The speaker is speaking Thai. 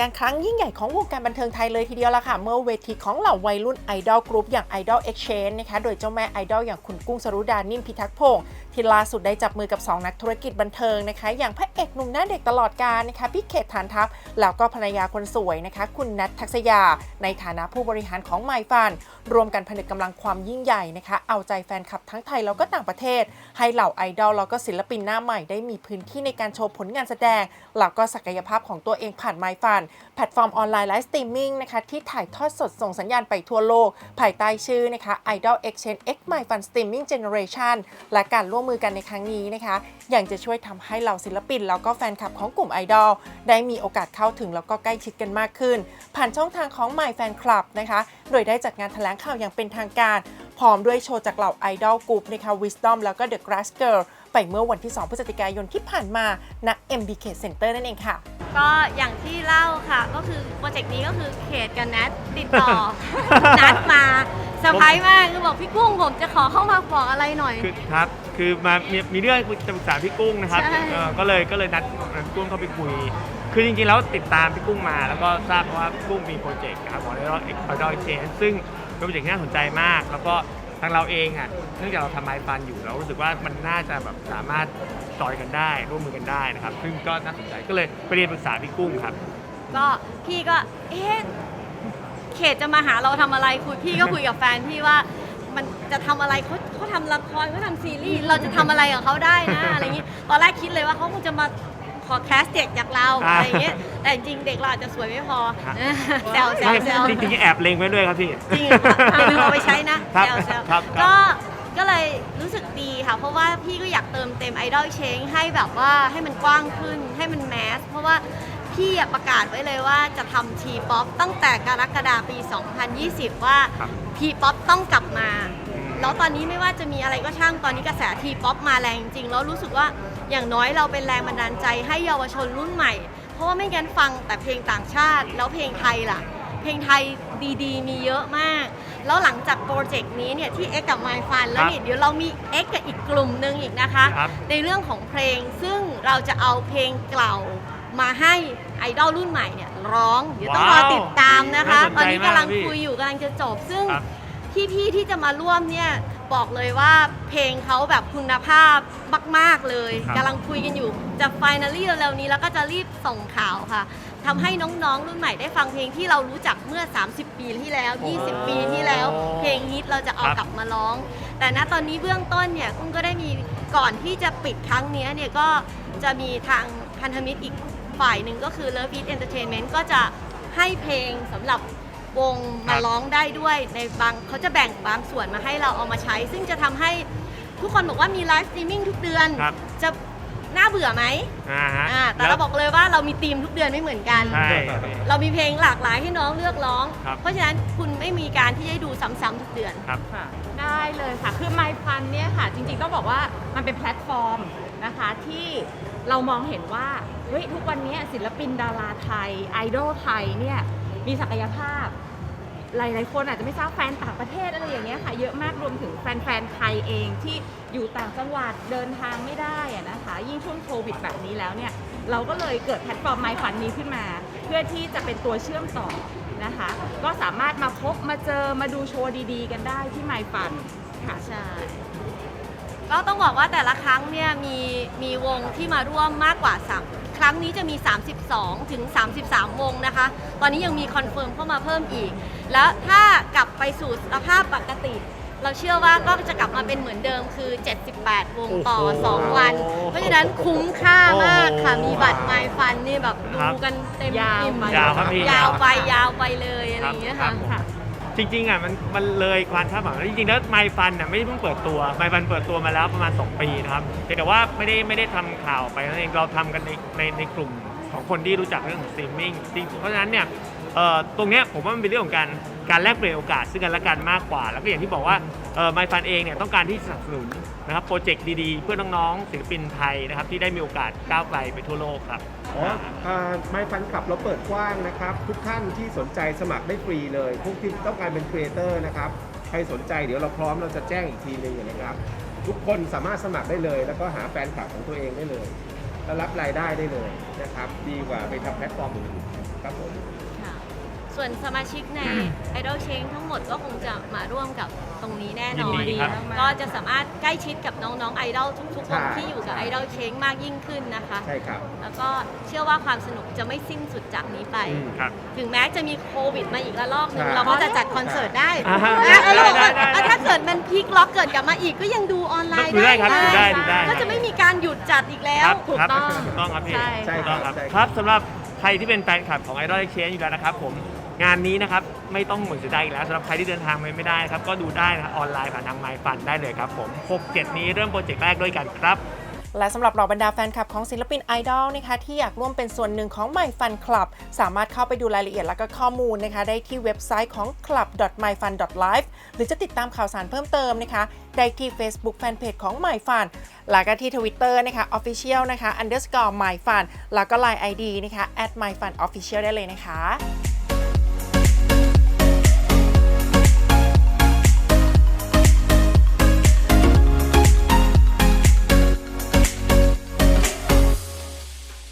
การั้งยิ่งใหญ่ของวงการบันเทิงไทยเลยทีเดียวละค่ะ เมื่อเวทีของเหล่าวัยรุ่นไอดอลกรุ๊ปอย่าง Idol Exchange นะคะ โดยเจ้าแม่ไอดอลอย่างคุณกุ้งสรุดานิ่มพิทักษ์พงศ์ ที่ล่าสุดได้จับมือกับ 2 นักธุรกิจบันเทิงนะคะ อย่างพระเอกหนุ่มหน้าเด็กตลอดกาลนะคะพี่เขตฐานทัพ แล้วก็ภรรยาคนสวยนะคะ คุณนัททักษยา ในฐานะผู้บริหารของไมฟันรวมกันผนึกกำลังความยิ่งใหญ่นะคะ เอาใจแฟนคลับทั้งไทยแล้วก็ต่างประเทศ ให้เหล่าไอดอลแล้วก็ศิลปินหน้าใหม่ได้มีพื้นที่ในการโชว์ผลงานแสดงแล้วก็ศักยภาพของตัวเองผ่านไมฟันแพลตฟอร์มออนไลน์ไลฟ์สตรีมมิ่งนะคะที่ถ่ายทอดสดส่งสัญญาณไปทั่วโลก ภายใต้ชื่อนะคะ Idol Exchange X My Fun Streaming Generation และการร่วมมือกันในครั้งนี้นะคะยังจะช่วยทำให้เหล่าศิลปิน แล้วก็แฟนคลับของกลุ่มไอดอลได้มีโอกาสเข้าถึงแล้วก็ใกล้ชิดกันมากขึ้น ผ่านช่องทางของ My Fan Club นะคะ โดยได้จัดงานแถลงข่าวอย่างเป็นทางการ พร้อมด้วยโชว์จากเหล่าไอดอลกลุ่มนะคะ Wisdom แล้วก็ The Grass Girl ไปเมื่อวันที่ 2 พฤศจิกายนที่ผ่านมาณ MBK Center นั่นเองค่ะ ก็อย่างที่เล่าค่ะ ก็คือโปรเจกต์นี้ก็คือเขตกับนัดติดต่อ นัดมาเซอร์ไพรส์มากคือบอกพี่กุ้งผมจะขอเข้ามาบอกอะไรหน่อย คือครับคือมามีมีเรื่องจะปรึกษาพี่กุ้งนะครับใช่ เอ่อก็เลยก็เลยนัดนัดกุ้งเข้าไปคุย คือจริงๆแล้วติดตามพี่กุ้งมา แล้วก็ทราบว่าพี่กุ้งมีโปรเจกต์นะครับของเรื่องอดอยเชนซึ่งเป็นโปรเจกต์ที่น่าสนใจมาก แล้วก็ ทางเราเองอะเนื่องจากเราทำไมฟันอยู่เรารู้สึกว่ามันน่าจะแบบสามารถจอยกันได้ร่วมมือกันได้นะครับ ซึ่งก็น่าสนใจก็เลยไปเรียนปรึกษาพี่กุ้งครับ ก็พี่ก็เอ๊ะเขตจะมาหาเราทำอะไรคุยพี่ก็คุยกับแฟนพี่ว่ามันจะทำอะไรเขาเขาทำละครเขาทำซีรีส์เราจะทำอะไรกับเขาได้นะอะไรอย่างนี้ตอนแรกคิดเลยว่าเขาคงจะมาขอแคสเด็กจากเราอ่า อะไรอย่างเงี้ยแต่จริงๆเด็กเราอาจจะสวยไม่พอฮะแซวแซวไม่แซวจริงๆแอบเล็งไว้ด้วยครับพี่ จริงเหรอคะลืมเอาไปใช้นะ ครับแซวแซวครับ ก็ก็เลยรู้สึกดีค่ะ เพราะว่าพี่ก็อยากเติมเต็มไอดอลเชงให้แบบว่าให้มันกว้างขึ้นให้มันแมส เพราะว่าพี่อะประกาศไว้เลยว่าจะทำทีป๊อปตั้งแต่กรกฎาปี 2020 ว่าครับทีป๊อปต้องกลับมา อืม แล้วตอนนี้ไม่ว่าจะมีอะไรก็ช่างตอนนี้กระแสทีป๊อปมาแรงจริงๆ แล้วรู้สึกว่าอย่างน้อยเราเป็นแรงบันดาลใจให้เยาวชนรุ่นใหม่ เพราะว่าไม่งั้นฟังแต่เพลงต่างชาติแล้วเพลงไทยล่ะ เพลงไทยดีๆ มีเยอะมาก แล้วหลังจากโปรเจกต์นี้เนี่ยที่เอ็กกับ My Fun แล้วเนี่ยเดี๋ยวเรามีเอ็กกับอีกกลุ่มหนึ่งอีกนะคะ ครับในเรื่องของเพลงซึ่งเราจะเอาเพลงเก่ามาให้ไอดอลรุ่นใหม่เนี่ยร้อง เดี๋ยวต้องรอว้าวติดตามนะคะ น่าสนใจตอนนี้กำลังมากพี่คุยอยู่กำลังจะจบ ซึ่งครับ พี่ๆที่จะมาร่วมเนี่ยบอกเลยว่าเพลงเขาแบบคุณภาพมาก ๆเลย ครับ กำลังคุยกันอยู่ จะไฟนาลี่เร็วๆนี้แล้วก็จะรีบส่งข่าวค่ะ ทำให้น้องๆ รุ่นใหม่ได้ฟังเพลงที่เรารู้จักเมื่อ 30 ปีที่แล้ว 20 ปีที่แล้ว เพลงฮิตเราจะเอาครับกลับมาร้อง แต่ณตอนนี้เบื้องต้นเนี่ยกุ้งก็ได้มีก่อนที่จะปิดครั้งเนี้ยเนี่ยก็จะมีทางพันธมิตรอีกฝ่ายหนึ่งก็คือ Love Beat Entertainment ก็จะให้เพลงสำหรับวงมาร้องได้ด้วยในบางเขาจะแบ่งบางส่วนมาให้เราเอามาใช้ ซึ่งจะทำให้ทุกคนบอกว่ามีไลฟ์สตรีมมิ่งทุกเดือน ครับ จะ น่าเบื่อไหมอ่าฮะอ่าแต่เราบอกเลยว่าเรามีธีมทุกเดือนไม่เหมือนกัน ใช่ เรามีเพลงหลากหลายให้น้องเลือกร้อง ครับ เพราะฉะนั้นคุณไม่มีการที่จะดูซ้ำๆทุกเดือน ครับ ค่ะได้เลยค่ะ คือ My Fun เนี่ยค่ะ จริงๆ ต้องบอกว่ามันเป็นแพลตฟอร์มนะคะที่เรามองเห็นว่าเฮ้ยทุกวันนี้ศิลปินดาราไทย ไอดอลไทยเนี่ยมีศักยภาพ หลาย ๆ คนอาจจะไม่ทราบแฟนต่างประเทศอะไรอย่างเงี้ยค่ะ เยอะมากรวมถึงแฟน ๆ ไทยเองที่อยู่ต่างจังหวัดเดินทางไม่ได้อะนะคะ ยิ่งช่วงโควิดแบบนี้แล้วเนี่ย เราก็เลยเกิดแพลตฟอร์ม My ฝันนี้ขึ้นมา เพื่อที่จะเป็นตัวเชื่อมต่อนะคะ ก็สามารถมาพบมาเจอมาดูโชว์ดี ๆ กันได้ที่ My ฝันค่ะใช่ ก็ต้องบอกว่าแต่ละครั้งเนี่ยมีมีวงที่มาร่วมมากกว่าสามครั้งนี้จะมี 32 ถึง 33 วงนะคะ ตอนนี้ยังมีคอนเฟิร์มเข้ามาเพิ่มอีก แล้วถ้ากลับไปสู่สภาพปกติ เราเชื่อว่าก็จะกลับมาเป็นเหมือนเดิมคือ 78 วงต่อโอ้โห2วัน เพราะฉะนั้นคุ้มค่ามากค่ะโอ้โหมีบัตรไมฟันนี่แบบดูครับกันเต็มยาวอิ่มไปยาวครับพี่ยาวไปยาวไปเลยอะไรอย่างเงี้ยค่ะค่ะ จริงๆอะมันมันเลยความคาดหวังจริงๆแล้วไมฟันอะไม่ได้เพิ่งเปิดตัวไมฟันเปิดตัวมาแล้วประมาณ 2 ปีนะครับเพียงแต่ว่าไม่ได้ไม่ได้ทำข่าวไปนั่นเองเราทำกันในในในกลุ่มของคนที่รู้จักเรื่องของสตรีมมิ่งจริงเพราะฉะนั้นเนี่ยเอ่อตรงเนี้ยผมว่ามันเป็นเรื่องของการการแลกเปลี่ยนโอกาสซึ่งกันและกันมากกว่า แล้วก็อย่างที่บอกว่าเอ่อไมฟันเองเนี่ยต้องการที่สนับสนุนนะครับโปรเจกต์ดีๆ เพื่อน้องๆศิลปินไทยนะครับที่ได้มีโอกาสก้าวไกลไปทั่วโลกครับ อ๋อไม่ฟันขับเราเปิดกว้างนะครับ ทุกท่านที่สนใจสมัครได้ฟรีเลยพวกที่ต้องการเป็นครีเอเตอร์นะครับใครสนใจเดี๋ยวเราพร้อมเราจะแจ้งอีกทีหนึงนะครับ ทุกคนสามารถสมัครได้เลย แล้วก็หาแฟนคลับของตัวเองได้เลยแล้วรับรายได้ได้เลยนะครับ ดีกว่าไปทำแพลตฟอร์มอื่นคครับผมค่ะ ส่วนสมาชิกใน Idol Change ทั้งหมดก็คงจะมาร่วมกับตรงนี้แน่นอนยินดีครับ ก็จะสามารถใกล้ชิดกับน้องๆไอดอลทุกๆคนใช่ที่อยู่กับ Idol Change มากยิ่งขึ้นนะคะ ใช่ครับแล้วก็เชื่อว่าความสนุกจะไม่สิ้นสุดจากนี้ไป อืม ครับ ถึงแม้จะมีโควิดมาอีกระลอกหนึง ใช่ เราก็จะจัดคอนเสิร์ตได้อ่าฮะนะเออได้ได้ได้แล้วถ้าเกิดมันพลิกล็อกเกิดกลับมาอีกก็ยังดูออนไลน์ดูได้ครับดูได้ดูได้ ก็จะไม่มีการหยุดจัดอีกแล้วครับถูกครับต้อง ถูกต้องครับพี่ใช่ใช่ ถูกต้องครับใช่ครับ ครับสำหรับใครที่เป็นแฟนคลับของ Idol Exchange อยู่แล้วนะครับผม งานนี้นะครับไม่ต้องหมุนเสียดายอีกแล้วสำหรับใครที่เดินทางไปไม่ได้นะครับก็ดูได้นะครับออนไลน์ผ่านทางไมฟันได้เลยครับผม6-7 นี้เริ่มโปรเจกต์แรกด้วยกันครับและสำหรับเหล่าบรรดาแฟนคลับของศิลปินไอดอลนะคะที่อยากร่วมเป็นส่วนหนึ่งของ My Fun Club สามารถเข้าไปดูรายละเอียดและก็ข้อมูลนะคะได้ที่เว็บไซต์ของ club.myfun.live หรือจะติดตามข่าวสารเพิ่มเติมนะคะ ได้ที่ Facebook Fanpage ของ My Fun แล้วก็ที่ Twitter นะคะ Official นะคะ underscore My Fun แล้วก็ Line ID นะคะ at My Fun Official ได้เลยนะคะ